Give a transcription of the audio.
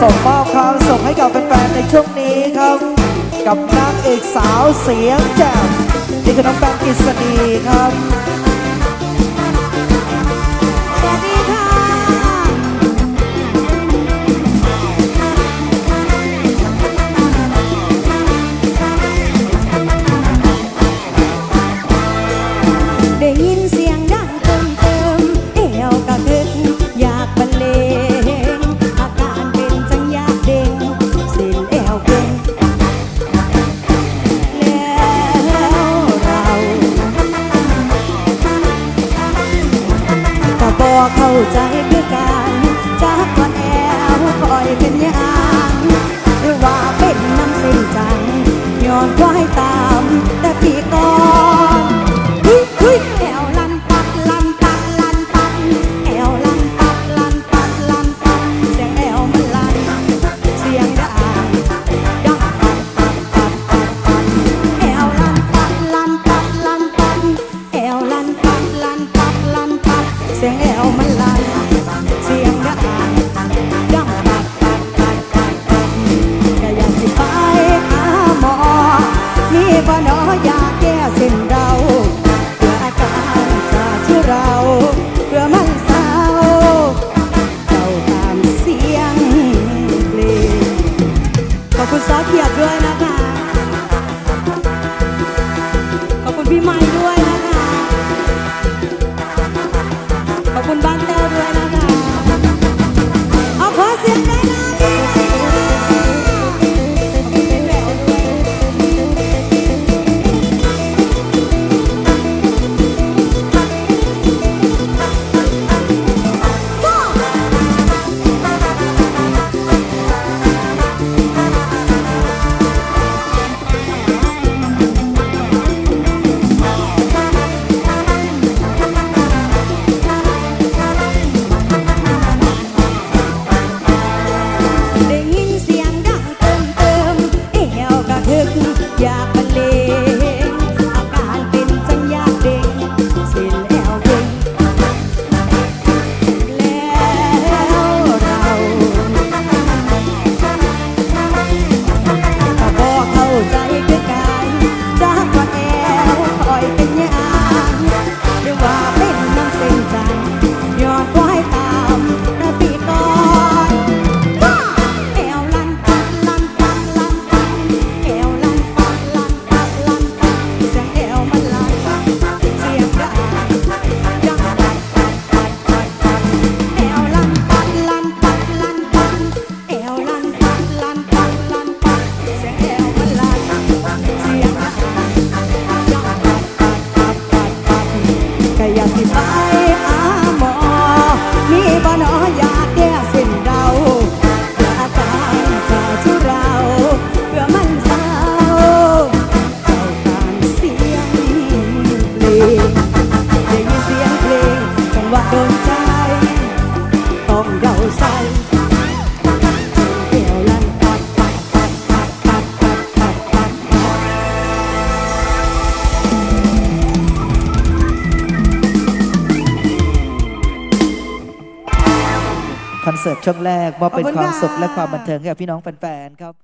ส่งมอบความสุขให้กับแฟนๆในช่วงนี้ครับ กับนางเอกสาวเสียงแจ่มนี่คือน้องแบงค์กิษณีครับ เข้าใจคือกันจากว่าแอวคอยเป็นหยังหรือว่าเป็นน้ำเส้นจังย้อนควายตามแต่พี่ก็ เสียงแอวมันลันเสียงดังดังปัดปัดปัดปัดปัดก็อยากสิไปหาหมอมีบ่หนอยาแก้เส้นเราเพื่ออาการจากที่เราเพื่อมันเศร้าเจ้าตามเสียงเพลงขอบคุณซอเขียดด้วยนะคะ คุณบ้าน บ่หนอยากแก้เส้นเราเพื่ออาการจากที่เราเพื่อมันเศร้าเจ้าตามเสียงเพลงได้ยินเสียงเพลงจังหวะโดนใจต้องเรา อนเสิร์ตช่วงแรกมอบเป็นขอบคุณความสุขค่ะและความบันเทิงให้กับพี่น้องแฟนๆครับ